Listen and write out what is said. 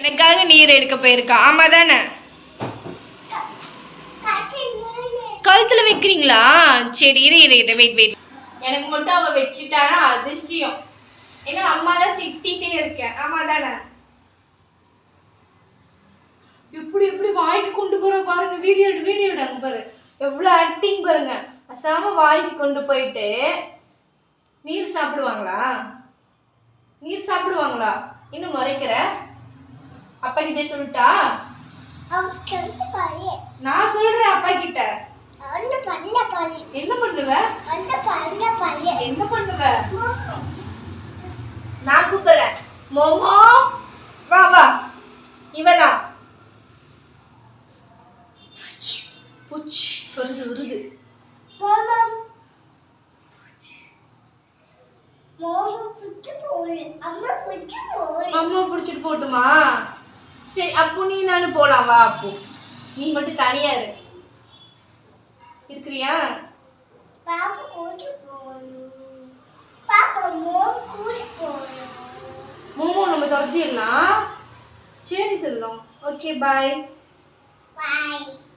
எனக்காக நீர் எடுக்க போயிருக்கா? ஆமா தானே. கழுத்துல வைக்கிறீங்களா? சரி இரு இரு இரு வெயிட் வெயிட் எனக்கு மட்டும் அவ வச்சுட்டானா அதிசயம். ஏன்னா அம்மா தான் திட்டிகிட்டே இருக்கேன். ஆமா தானே. எப்படி எப்படி வாய்க்கு கொண்டு போற பாருங்க. வீடியோ எடு வீடியோ எடுங்க பாரு. எவ்வளோ ஆக்டிங் பாருங்க. அசாம வாய்க்கு கொண்டு போயிட்டு நீர் சாப்பிடுவாங்களா? நீர் சாப்பிடுவாங்களா? இன்னும் முறைக்கிற? அப்பா கிட்ட சொல்லிட்டா? நான் சொல்றேன் அப்பா கிட்ட. என்ன பண்ணுவ? என்ன பண்ணுவ? நான் கூப்பிடுறேன். மோமோ வா வா. இவதான் புச் வருது வருது அம்மா பிடிச்சிட்டு போட்டுமா? சரி அப்போ நீ நானும் போலாம் வா அப்போ. நீ மட்டும் தனியா இரு. இருக்கிறியா? மோமோ நம்ம துரத்திடலாம். சரி செல்லம். Okay bye Bye.